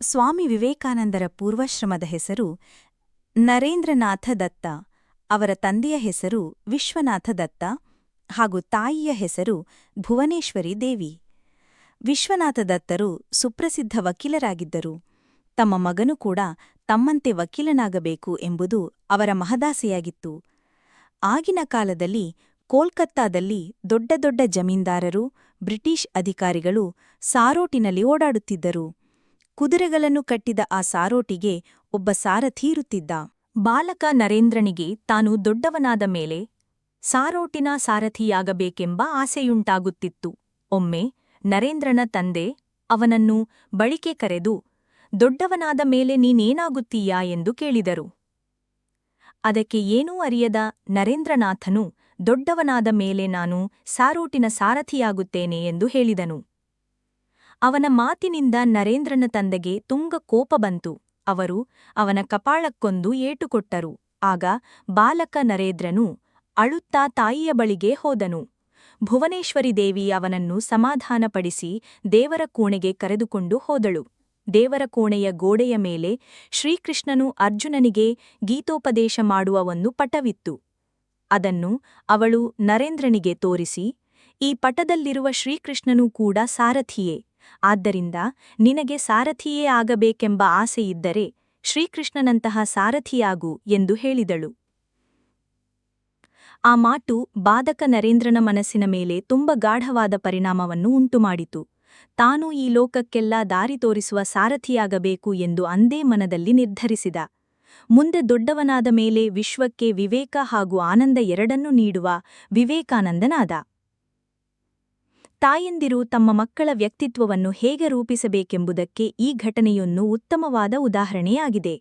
ಸ್ವಾಮಿ ವಿವೇಕಾನಂದರ ಪೂರ್ವಾಶ್ರಮದ ಹೆಸರು ನರೇಂದ್ರನಾಥ ದತ್ತ, ಅವರ ತಂದೆಯ ಹೆಸರು ವಿಶ್ವನಾಥ ದತ್ತ ಹಾಗೂ ತಾಯಿಯ ಹೆಸರು ಭುವನೇಶ್ವರಿ ದೇವಿ. ವಿಶ್ವನಾಥ ದತ್ತರು ಸುಪ್ರಸಿದ್ಧ ವಕೀಲರಾಗಿದ್ದರು. ತಮ್ಮ ಮಗನು ಕೂಡ ತಮ್ಮಂತೆ ವಕೀಲನಾಗಬೇಕು ಎಂಬುದು ಅವರ ಮಹದಾಸೆಯಾಗಿತ್ತು. ಆಗಿನ ಕಾಲದಲ್ಲಿ ಕೋಲ್ಕತ್ತಾದಲ್ಲಿ ದೊಡ್ಡ ದೊಡ್ಡ ಜಮೀನ್ದಾರರು, ಬ್ರಿಟಿಷ್ ಅಧಿಕಾರಿಗಳು ಸಾರೋಟಿನಲ್ಲಿ ಓಡಾಡುತ್ತಿದ್ದರು. ಕುದುರೆಗಳನ್ನು ಕಟ್ಟಿದ ಆ ಸಾರೋಟಿಗೆ ಒಬ್ಬ ಸಾರಥಿರುತ್ತಿದ್ದ ಬಾಲಕ ನರೇಂದ್ರನಿಗೆ ತಾನು ದೊಡ್ಡವನಾದ ಮೇಲೆ ಸಾರೋಟಿನ ಸಾರಥಿಯಾಗಬೇಕೆಂಬ ಆಸೆಯುಂಟಾಗುತ್ತಿತ್ತು. ಒಮ್ಮೆ ನರೇಂದ್ರನ ತಂದೆ ಅವನನ್ನು ಬಳಿಕೆ ಕರೆದು, ದೊಡ್ಡವನಾದ ಮೇಲೆ ನೀನೇನಾಗುತ್ತೀಯಾ? ಎಂದು ಕೇಳಿದರು. ಅದಕ್ಕೆ ಏನೂ ಅರಿಯದ ನರೇಂದ್ರನಾಥನು, ದೊಡ್ಡವನಾದ ಮೇಲೆ ನಾನು ಸಾರೋಟಿನ ಸಾರಥಿಯಾಗುತ್ತೇನೆ ಎಂದು ಹೇಳಿದನು. ಅವನ ಮಾತಿನಿಂದ ನರೇಂದ್ರನ ತಂದೆಗೆ ತುಂಗ ಕೋಪ ಬಂತು. ಅವರು ಅವನ ಕಪಾಳಕ್ಕೊಂದು ಏಟುಕೊಟ್ಟರು ಆಗ ಬಾಲಕ ನರೇಂದ್ರನು ಅಳುತ್ತಾ ತಾಯಿಯ ಬಳಿಗೆ ಹೋದನು. ಭುವನೇಶ್ವರಿ ದೇವಿ ಅವನನ್ನು ಸಮಾಧಾನಪಡಿಸಿ ದೇವರ ಕೋಣೆಗೆ ಕರೆದುಕೊಂಡು ಹೋದಳು. ದೇವರ ಕೋಣೆಯ ಗೋಡೆಯ ಮೇಲೆ ಶ್ರೀಕೃಷ್ಣನು ಅರ್ಜುನನಿಗೆ ಗೀತೋಪದೇಶ ಮಾಡುವ ಒಂದು ಪಟವಿತ್ತು. ಅದನ್ನು ಅವಳು ನರೇಂದ್ರನಿಗೆ ತೋರಿಸಿ, ಈ ಪಟದಲ್ಲಿರುವ ಶ್ರೀಕೃಷ್ಣನೂ ಕೂಡ ಸಾರಥಿಯೇ. ಆದ್ದರಿಂದ ನಿನಗೆ ಸಾರಥಿಯೇ ಆಗಬೇಕೆಂಬ ಆಸೆಯಿದ್ದರೆ ಶ್ರೀಕೃಷ್ಣನಂತಹ ಸಾರಥಿಯಾಗು ಎಂದು ಹೇಳಿದಳು. ಆ ಮಾತು ಬಾದಕ ನರೇಂದ್ರನ ಮನಸ್ಸಿನ ಮೇಲೆ ತುಂಬ ಗಾಢವಾದ ಪರಿಣಾಮವನ್ನು ಉಂಟುಮಾಡಿತು. ತಾನು ಈ ಲೋಕಕ್ಕೆಲ್ಲ ದಾರಿ ತೋರಿಸುವ ಸಾರಥಿಯಾಗಬೇಕು ಎಂದು ಅಂದೇ ಮನದಲ್ಲಿ ನಿರ್ಧರಿಸಿದ. ಮುಂದೆ ದೊಡ್ಡವನಾದ ಮೇಲೆ ವಿಶ್ವಕ್ಕೆ ವಿವೇಕ ಹಾಗೂ ಆನಂದ ಎರಡನ್ನೂ ನೀಡುವ ವಿವೇಕಾನಂದನಾದ. ತಾಯಂದಿರು ತಮ್ಮ ಮಕ್ಕಳ ವ್ಯಕ್ತಿತ್ವವನ್ನು ಹೇಗೆ ರೂಪಿಸಬೇಕೆಂಬುದಕ್ಕೆ ಈ ಘಟನೆಯೊಂದು ಉತ್ತಮವಾದ ಉದಾಹರಣೆಯಾಗಿದೆ.